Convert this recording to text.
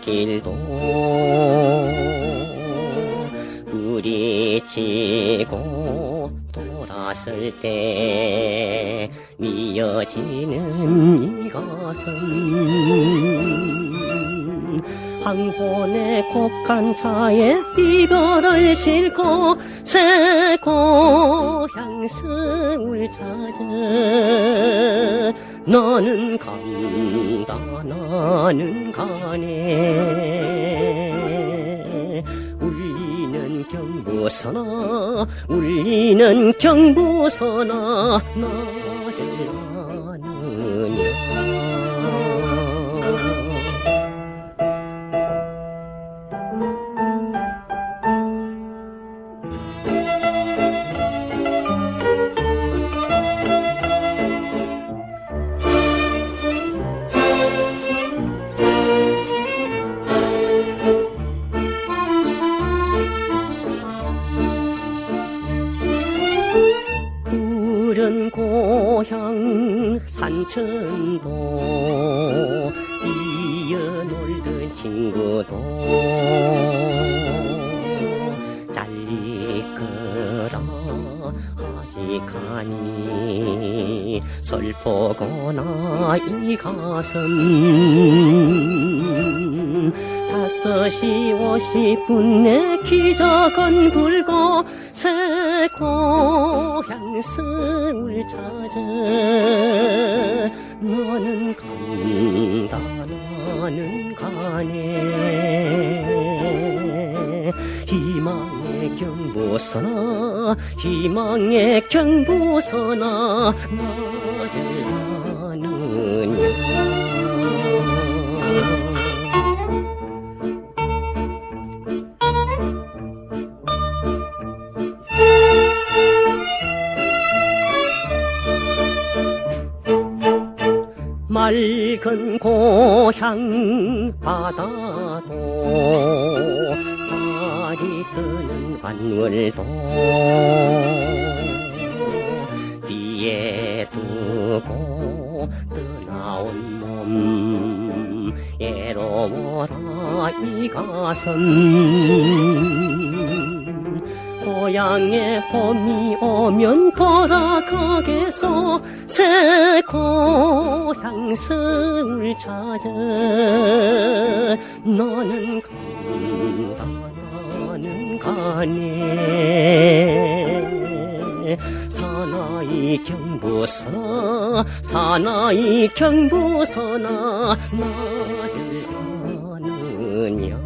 길도 부딪히고 돌았을 때 미어지는 이 가슴 황혼의 곡간 차에 이별을 싣고 새 고향 승을 찾아 너는 간다 나는 가네. 울리는 경부서나 울리는 경부서나 나를 고향 산천도 뛰어 놀던 친구도 잘리거라 하지가니 슬프거나 이 가슴 다섯 시 오십 분내 기적은 불고 새 고향 승을 찾아 너는 간다 나는 가네. 희망의 경부서나 희망의 경부서나 나를 아느냐 맑은 고향 바다도 달이 뜨는 환월도 뒤에 두고 떠나온 몸 애로워라 이 가슴 고향에 봄이 오면 걸어가겠소. 새 고향 성을 찾아 너는 간다 나는 가네. 사나이 경부서나 사나이 경부서나 나를 아느냐